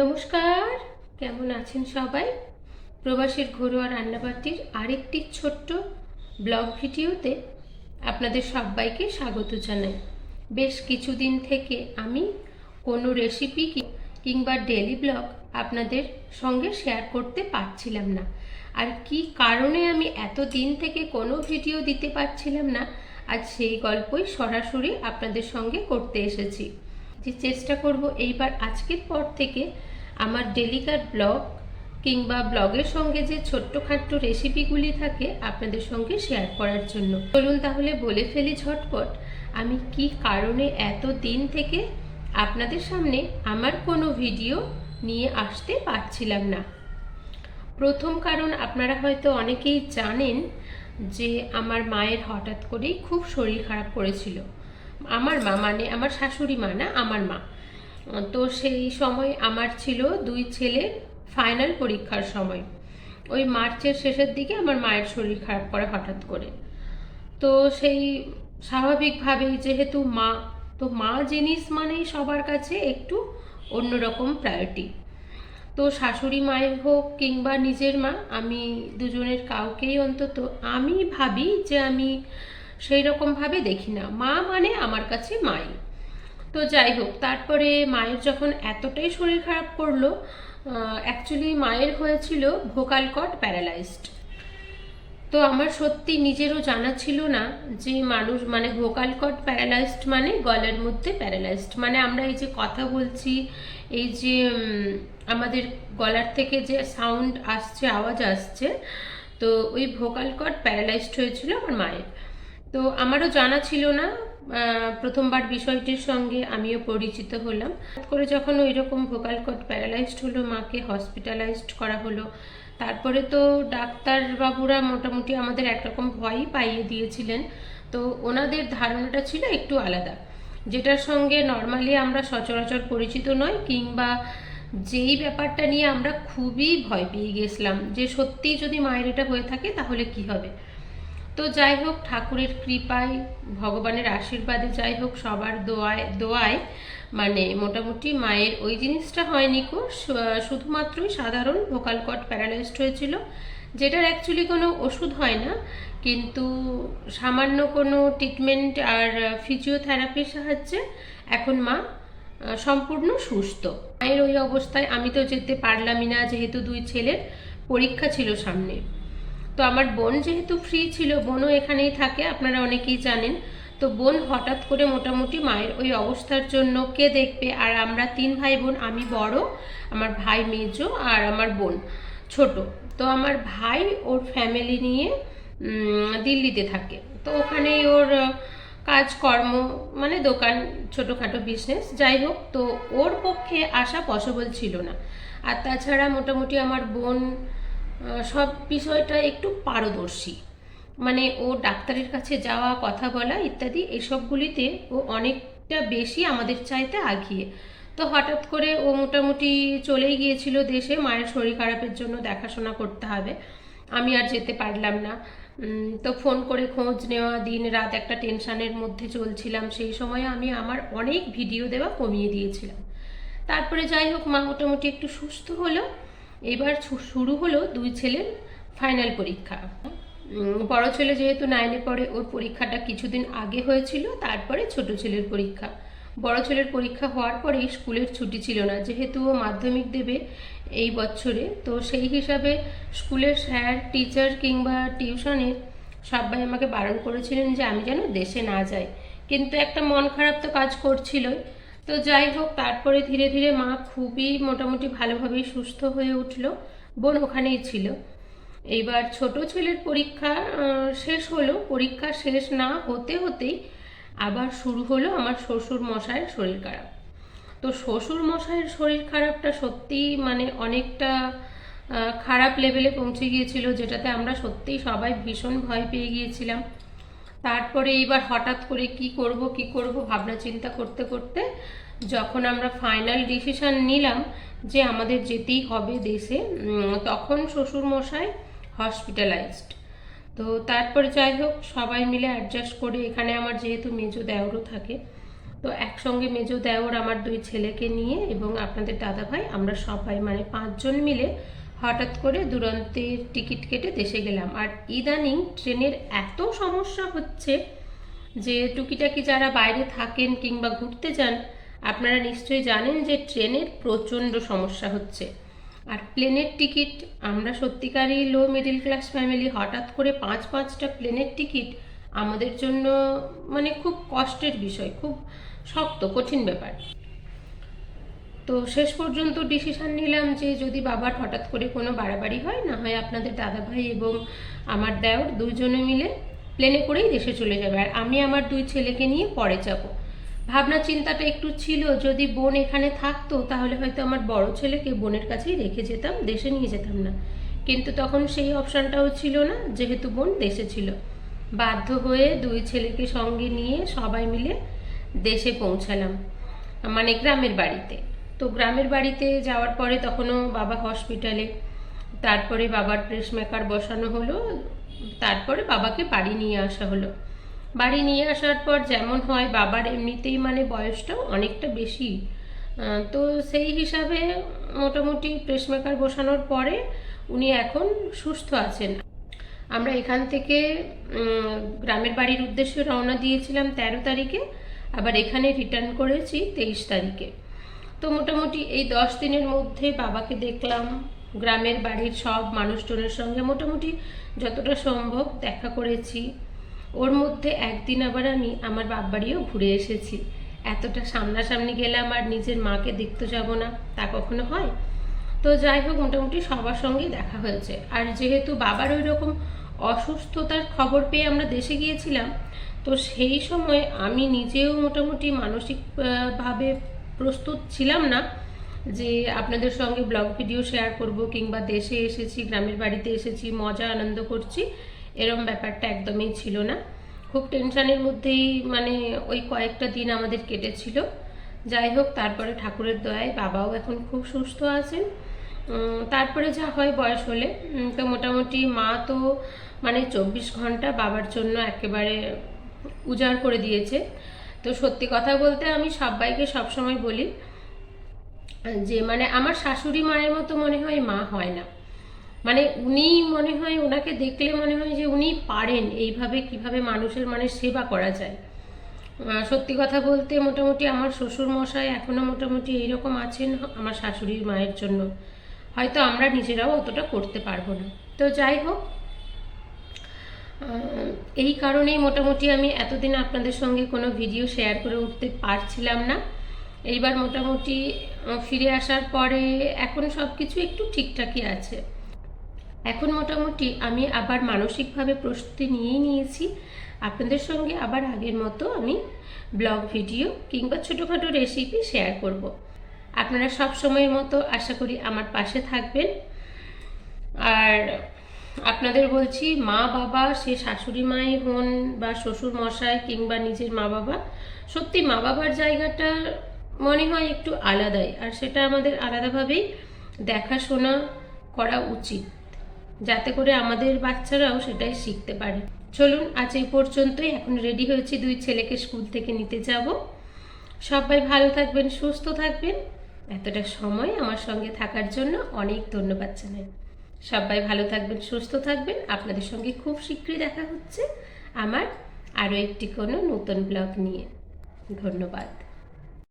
নমস্কার, কেমন আছেন সবাই? প্রবাসীর ঘরোয়া রান্নাবাটির আরেকটি ছোট্ট ব্লগ ভিডিওতে আপনাদের সবাইকে স্বাগত জানাই। বেশ কিছুদিন থেকে আমি কোনো রেসিপি কিংবা ডেলি ব্লগ আপনাদের সঙ্গে শেয়ার করতে পারছিলাম না। আর কি কারণে আমি এত দিন থেকে কোনো ভিডিও দিতে পারছিলাম না, আজ সেই গল্পই সরাসরি আপনাদের সঙ্গে করতে এসেছি। যে চেষ্টা করব এইবার আজকের পর থেকে আমার ডেলিকার ব্লগ কিংবা ব্লগের সঙ্গে যে ছোট্টখাট্ট রেসিপিগুলি থাকে আপনাদের সঙ্গে শেয়ার করার জন্য। চলুন তাহলে বলে ফেলি ঝটপট, আমি কি কারণে এত দিন থেকে আপনাদের সামনে আমার কোনো ভিডিও নিয়ে আসতে পারছিলাম না? প্রথম কারণ আপনারা হয়তো অনেকেই জানেন যে আমার মায়ের হঠাৎ করেই খুব শরীর খারাপ করেছিল। আমার মা মানে আমার শাশুড়ি মা না, আমার মা। তো সেই সময় আমার ছিল দুই ছেলের ফাইনাল পরীক্ষার সময়। ওই মার্চের শেষের দিকে আমার মায়ের শরীর খারাপ করে হঠাৎ করে। তো সেই স্বাভাবিকভাবেই যেহেতু মা, তো মা জিনিস মানেই সবার কাছে একটু অন্যরকম প্রায়োরিটি তো শাশুড়ি মায়ের হোক কিংবা নিজের মা, আমি দুজনের কাউকেই অন্তত, আমি ভাবি যে আমি সেই রকমভাবে দেখি না। মা মানে আমার কাছে মাই। তো যাই হোক, তারপরে মায়ের যখন এতটাই শরীর খারাপ করল অ্যাকচুয়ালি মায়ের হয়েছিল ভোকাল কট প্যারালাইজড। তো আমার সত্যি নিজেরও জানা ছিল না যে মানুষ মানে ভোকাল কট প্যারালাইজড মানে গলার মধ্যে প্যারালাইজড। মানে আমরা এই যে কথা বলছি, এই যে আমাদের গলার থেকে যে সাউন্ড আসছে, আওয়াজ আসছে, তো ওই ভোকাল কট প্যারালাইজড হয়েছিল আমার মায়ের। তো আমারও জানা ছিল না প্রথমবার বিষয়টির সঙ্গে আমিও পরিচিত হলাম। করে যখন ওই রকম ভোকাল কট প্যারালাইজড হলো, মাকে হসপিটালাইজড করা হলো, তারপরে তো ডাক্তারবাবুরা মোটামুটি আমাদের একরকম ভয়ই পাইয়ে দিয়েছিলেন। তো ওনাদের ধারণাটা ছিল একটু আলাদা, যেটার সঙ্গে নর্মালি আমরা সচরাচর পরিচিত নয় কিংবা যেই ব্যাপারটা নিয়ে আমরা খুবই ভয় পেয়ে গেছিলাম, যে সত্যিই যদি মায়ের এটা হয়ে থাকে, তাহলে কি হবে? তো যাই হোক, ঠাকুরের কৃপায়, ভগবানের আশীর্বাদে যাই হোক, সবার দোয়ায় দোয়ায় মানে মোটামুটি মায়ের ওই জিনিসটা হয়নি কো। শুধুমাত্রই সাধারণ ভোকাল কট প্যারালাইজড হয়েছিল, যেটার অ্যাকচুয়ালি কোনো ওষুধ হয় না, কিন্তু সামান্য কোনো ট্রিটমেন্ট আর ফিজিওথেরাপির সাহায্যে এখন মা সম্পূর্ণ সুস্থ। মায়ের ওই অবস্থায় আমি তো যেতে পারলামই না, যেহেতু দুই ছেলের পরীক্ষা ছিল সামনে। তো আমার বোন যেহেতু ফ্রি ছিল, বোনও এখানেই থাকে, আপনারা অনেকেই জানেন। তো বোন হঠাৎ করে মোটামুটি মায়ের ওই অবস্থার জন্য কে দেখবে? আর আমরা তিন ভাই বোন, আমি বড়, আমার ভাই মেজো আর আমার বোন ছোট। তো আমার ভাই ওর ফ্যামিলি নিয়ে দিল্লিতে থাকে। তো ওখানেই ওর কাজকর্ম মানে দোকান, ছোটোখাটো বিজনেস যাই হোক, তো ওর পক্ষে আসা পসিবল ছিল না। আর তাছাড়া মোটামুটি আমার বোন সব বিষয়টা একটু পারদর্শী। মানে ও ডাক্তারের কাছে যাওয়া, কথা বলা ইত্যাদি এসবগুলিতে ও অনেকটা বেশি আমাদের চাইতে আগিয়ে। তো হঠাৎ করে ও মোটামুটি চলেই গিয়েছিল দেশে, মায়ের শরীর খারাপের জন্য দেখাশোনা করতে হবে। আমি আর যেতে পারলাম না। তো ফোন করে খোঁজ নেওয়া, দিন রাত একটা টেনশানের মধ্যে চলছিলাম। সেই সময় আমি আমার অনেক ভিডিও দেওয়া কমিয়ে দিয়েছিলাম। তারপরে যাই হোক, মা মোটামুটি একটু সুস্থ হলো। এবার শুরু হলো দুই ছেলের ফাইনাল পরীক্ষা। বড় ছেলে যেহেতু নাইনে পড়ে, ওর পরীক্ষাটা কিছুদিন আগে হয়েছিল, তারপরে ছোট ছেলের পরীক্ষা। বড় ছেলের পরীক্ষা হওয়ার পরেই স্কুলের ছুটি ছিল না, যেহেতু ও মাধ্যমিক দেবে এই বছরে। তো সেই হিসাবে স্কুলের স্যার, টিচার কিংবা টিউশনের সবাই আমাকে বারণ করেছিলেন যে আমি যেন দেশে না যাই। কিন্তু একটা মন খারাপ তো কাজ করছিলই। তো যাই হোক, তারপরে ধীরে ধীরে মা খুবই মোটামুটি ভালোভাবেই সুস্থ হয়ে উঠল। বোন ওখানেই ছিল। এইবার ছোট ছেলের পরীক্ষা শেষ হলো। পরীক্ষা শেষ না হতে হতেই আবার শুরু হলো আমার শ্বশুর মশাইয়ের শরীর খারাপ। তো শ্বশুর মশাইয়ের শরীর খারাপটা সত্যিই মানে অনেকটা খারাপ লেভেলে পৌঁছে গিয়েছিল, যেটাতে আমরা সত্যিই সবাই ভীষণ ভয় পেয়ে গিয়েছিলাম। তারপরে এইবার হঠাৎ করে কি করব কি করব, ভাবনা চিন্তা করতে করতে যখন আমরা ফাইনাল ডিসিশন নিলাম যে আমাদের যেতেই হবে দেশে তখন শ্বশুর মশাই হসপিটালাইজড তো তারপরে যাই হোক, সবাই মিলে অ্যাডজাস্ট করে এখানে আমার যেহেতু মেজো দেওরও থাকে, তো একসঙ্গে মেজো দেওর আমার দুই ছেলেকে নিয়ে এবং আপনাদের দাদা ভাই আমরা সবাই মানে পাঁচজন মিলে হঠাৎ করে দুরন্তের টিকিট কেটে দেশে গেলাম। আর ইদানিং ট্রেনের এত সমস্যা হচ্ছে যে টুকিটাকি যারা বাইরে থাকেন কিংবা ঘুরতে যান, আপনারা নিশ্চয়ই জানেন যে ট্রেনের প্রচণ্ড সমস্যা হচ্ছে। আর প্লেনের টিকিট, আমরা সত্যিকারই লো মিডিল ক্লাস ফ্যামিলি হঠাৎ করে পাঁচ পাঁচটা প্লেনের টিকিট আমাদের জন্য মানে খুব কষ্টের বিষয়, খুব শক্ত, কঠিন ব্যাপার। তো শেষ পর্যন্ত ডিসিশন নিলাম যে যদি বাবার হঠাৎ করে কোনো বাড়াবাড়ি হয়, না হয় আপনাদের দাদাভাই এবং আমার দেওর দুজনে মিলে প্লেনে করেই দেশে চলে যাবে। আর আমি আমার দুই ছেলেকে নিয়ে পরে যাব। ভাবনা চিন্তাটা একটু ছিল, যদি বোন এখানে থাকতো, তাহলে হয়তো আমার বড় ছেলেকে বোনের কাছেই রেখে যেতাম, দেশে নিয়ে যেতাম না। কিন্তু তখন সেই অপশানটাও ছিল না, যেহেতু বোন দেশে ছিল। বাধ্য হয়ে দুই ছেলেকে সঙ্গে নিয়ে সবাই মিলে দেশে পৌঁছালাম মানে গ্রামের বাড়িতে। তো গ্রামের বাড়িতে যাওয়ার পরে তখনও বাবা হসপিটালে, তারপরে বাবার প্রেস মেকার বসানো হলো, তারপরে বাবাকে বাড়ি নিয়ে আসা হলো। বাড়ি নিয়ে আসার পর যেমন হয়, বাবার এমনিতেই মানে বয়সটাও অনেকটা বেশি। তো সেই হিসাবে মোটামুটি প্রেস মেকার বসানোর পরে উনি এখন সুস্থ আছেন। আমরা এখান থেকে গ্রামের বাড়ির উদ্দেশ্যে রওনা দিয়েছিলাম তেরো তারিখে, আবার এখানে রিটার্ন করেছি তেইশ তারিখে। তো মোটামুটি এই দশ দিনের মধ্যে বাবাকে দেখলাম। গ্রামের বাড়ির সব মানুষজনের সঙ্গে মোটামুটি যতটা সম্ভব দেখা করেছি। ওর মধ্যে একদিন আবার আমি আমার বাপ বাড়িও ঘুরে এসেছি। এতটা সামনাসামনি গেলাম আর নিজের মাকে দেখতে যাব না, তা কখনো হয়? তো যাই হোক, মোটামুটি সবার সঙ্গেই দেখা হয়েছে। আর যেহেতু বাবার ওই রকম অসুস্থতার খবর পেয়ে আমরা দেশে গিয়েছিলাম, তো সেই সময় আমি নিজেও মোটামুটি মানসিকভাবে প্রস্তুত ছিলাম না যে আপনাদের সঙ্গে ব্লগ ভিডিও শেয়ার করব কিংবা দেশে এসেছি, গ্রামের বাড়িতে এসেছি, মজা, আনন্দ করছি, এরম ব্যাপারটা একদমই ছিল না। খুব টেনশানের মধ্যেই মানে ওই কয়েকটা দিন আমাদের কেটেছিল। যাই হোক, তারপরে ঠাকুরের দয়ায় বাবাও এখন খুব সুস্থ আছেন। তারপরে যা হয় বয়স হলে। তো মোটামুটি মা তো মানে চব্বিশ ঘণ্টা বাবার জন্য একেবারে উজাড় করে দিয়েছে। তো সত্যি কথা বলতে আমি সবাইকে সবসময় বলি, যে মানে আমার শাশুড়ি মায়ের মতো মনে হয় মা হয় না। মানে উনি মনে হয় ওনাকে দেখলে মনে হয় যে উনি পারেন এইভাবে কীভাবে মানুষের মানে সেবা করা যায়। সত্যি কথা বলতে মোটামুটি আমার শ্বশুর মশাই এখনও মোটামুটি এইরকম আছেন আমার শাশুড়ির মায়ের জন্য। হয়তো আমরা নিজেরাও অতটা করতে পারব না। তো যাই হোক এই কারণেই মোটামুটি আমি এতদিন আপনাদের সঙ্গে কোনো ভিডিও শেয়ার করে উঠতে পারছিলাম না। এইবার মোটামুটি ফিরে আসার পরে এখন সব কিছু একটু ঠিকঠাকই আছে। এখন মোটামুটি আমি আবার মানসিকভাবে প্রস্তুতি নিয়েই নিয়েছি। আপনাদের সঙ্গে আবার আগের মতো আমি ব্লগ, ভিডিও কিংবা ছোটোখাটো রেসিপি শেয়ার করব। আপনারা সব সময়ের মতো আশা করি আমার পাশে থাকবেন। আর আপনাদের বলছি, মা বাবা, সে শাশুড়ি মাই হন বা শ্বশুর মশাই কিংবা নিজের মা বাবা, সত্যি মা বাবার জায়গাটা মনে হয় একটু আলাদাই। আর সেটা আমাদের আলাদাভাবেই দেখাশোনা করা উচিত, যাতে করে আমাদের বাচ্চারাও সেটাই শিখতে পারে। চলুন, আজ এই পর্যন্তই। এখন রেডি হয়েছি দুই ছেলেকে স্কুল থেকে নিতে যাব। সবাই ভালো থাকবেন, সুস্থ থাকবেন। এতটা সময় আমার সঙ্গে থাকার জন্য অনেক ধন্যবাদ জানাই। সবাই ভালো থাকবেন, সুস্থ থাকবেন। আপনাদের সঙ্গে খুব শীঘ্রই দেখা হচ্ছে আমার আরও একটি কোনো নতুন ব্লগ নিয়ে। ধন্যবাদ।